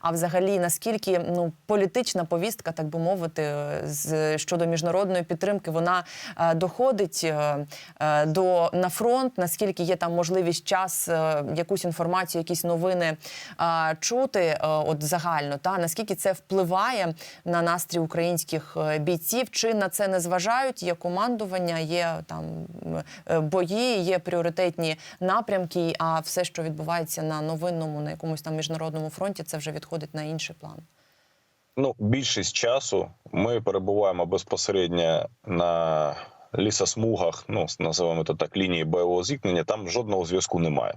а взагалі наскільки ну політична повістка, так би мовити, з щодо міжнародної підтримки, вона е, доходить е, е, до на фронт, наскільки є там можливість час якусь інформацію, якісь новини чути, от загально, та наскільки це впливає на настрій українських бійців, чи на це не зважають? Є командування, є там бої, є пріоритетні напрямки. А все, що відбувається на новинному, на якомусь там міжнародному фронті, це вже відходить на інший план. Ну, більшість часу ми перебуваємо безпосередньо на лісосмугах, ну називаємо це так, лінії бойового зіткнення. Там жодного зв'язку немає.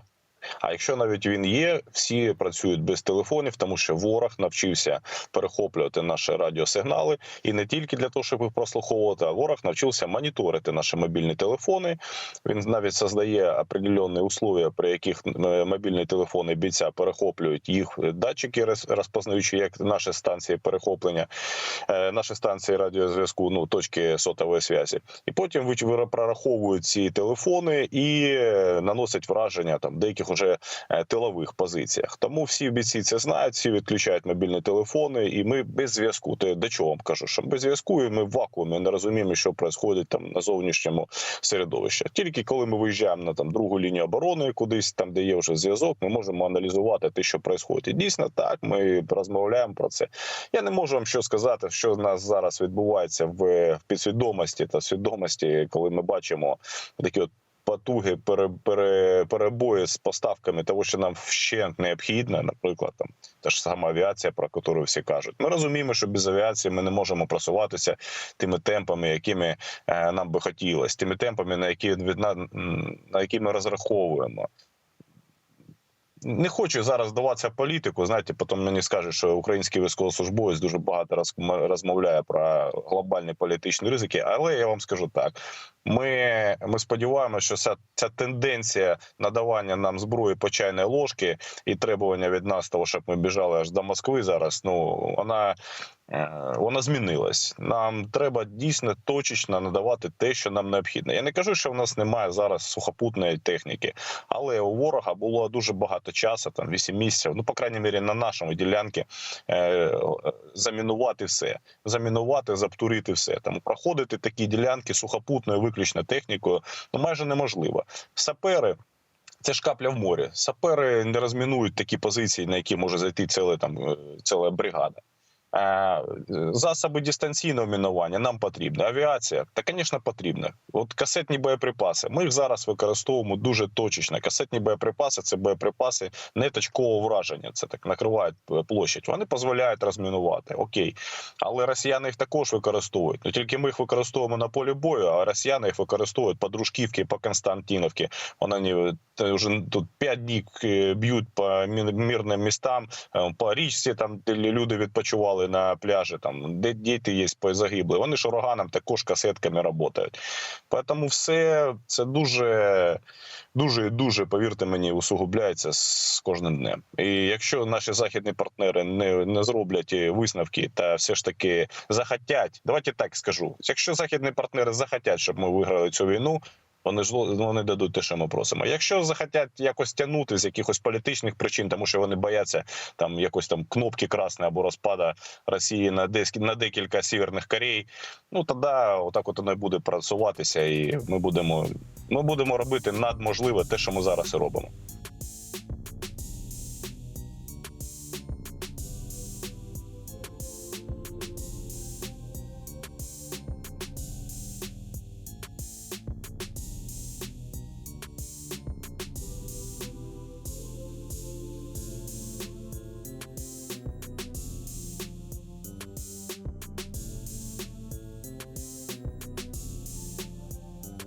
А якщо навіть він є, всі працюють без телефонів, тому що ворог навчився перехоплювати наші радіосигнали, і не тільки для того, щоб їх прослуховувати, а ворог навчився моніторити наші мобільні телефони. Він навіть создає определенні условия, при яких е, мобільні телефони бійця перехоплюють їх датчики, розпознаючи як наші станції перехоплення, е, наші станції радіозв'язку, ну точки сотової зв'язі. І потім прораховують ці телефони і е, наносять враження там деяких уже е, тилових позиціях. Тому всі бійці це знають, всі відключають мобільні телефони, і ми без зв'язку. То до чого вам кажу, що без зв'язку і ми в вакуумі не розуміємо, що відбувається там на зовнішньому середовищі. Тільки коли ми виїжджаємо на там другу лінію оборони, кудись там, де є вже зв'язок, ми можемо аналізувати те, що відбувається. Дійсно, так ми розмовляємо про це. Я не можу вам що сказати, що в нас зараз відбувається в підсвідомості та свідомості, коли ми бачимо такі от. Потуги пере, пере, перебої з поставками того, що нам ще необхідно, наприклад, там та ж сама авіація, про яку всі кажуть. Ми розуміємо, що без авіації ми не можемо просуватися тими темпами, якими е, нам би хотілося, тими темпами, на які від на які ми розраховуємо. Не хочу зараз здаватися політику. Знаєте, потім мені скажуть, що український військовослужбовець дуже багато роз- розмовляє про глобальні політичні ризики. Але я вам скажу так: ми, ми сподіваємося, що ця, ця тенденція надавання нам зброї по чайної ложки і требування від нас того, щоб ми біжали аж до Москви зараз. Ну вона. Е, Вона змінилась. Нам треба дійсно точечно надавати те, що нам необхідно. Я не кажу, що в нас немає зараз сухопутної техніки, але у ворога було дуже багато часу, там 8 місяців. Ну, по крайній мірі, на нашому ділянці е, замінувати все, замінувати, заптурити все. Там проходити такі ділянки сухопутною виключно технікою ну майже неможливо. Сапери. Це ж капля в морі. Сапери не розмінують такі позиції, на які може зайти ціла там е, ціла бригада. Е, Засоби дистанційного мінування нам потрібно. Авіація, та, звісно, потрібно. От касетні боєприпаси. Ми їх зараз використовуємо дуже точечно. Касетні боєприпаси це боєприпаси не точкового враження. Це так накривають е, площадь. Вони дозволяють розмінувати. Окей, але росіяни їх також використовують. Ну тільки ми їх використовуємо на полі бою, а росіяни їх використовують по Дружківці, по Константиновці. Вони е, вже тут п'ять днів е, б'ють по мирним містам, е, по річці, там люди відпочивали на пляжі, там де діти є загибли. Вони ж ураганом також касетками працюють. Тому все це дуже, дуже дуже, повірте мені, усугубляється з кожним днем. І якщо наші західні партнери не, не зроблять е, висновки та все ж таки захотять, давайте так скажу: якщо західні партнери захотять, щоб ми виграли цю війну. Вони ж вони дадуть те, що ми просимо. Якщо захотять якось тягнути з якихось політичних причин, тому що вони бояться там якось там кнопки красної або розпада Росії на десь на декілька сіверних Корей, ну тоді отак от воно і буде працюватися, і ми будемо ми будемо робити надможливе те, що ми зараз і робимо.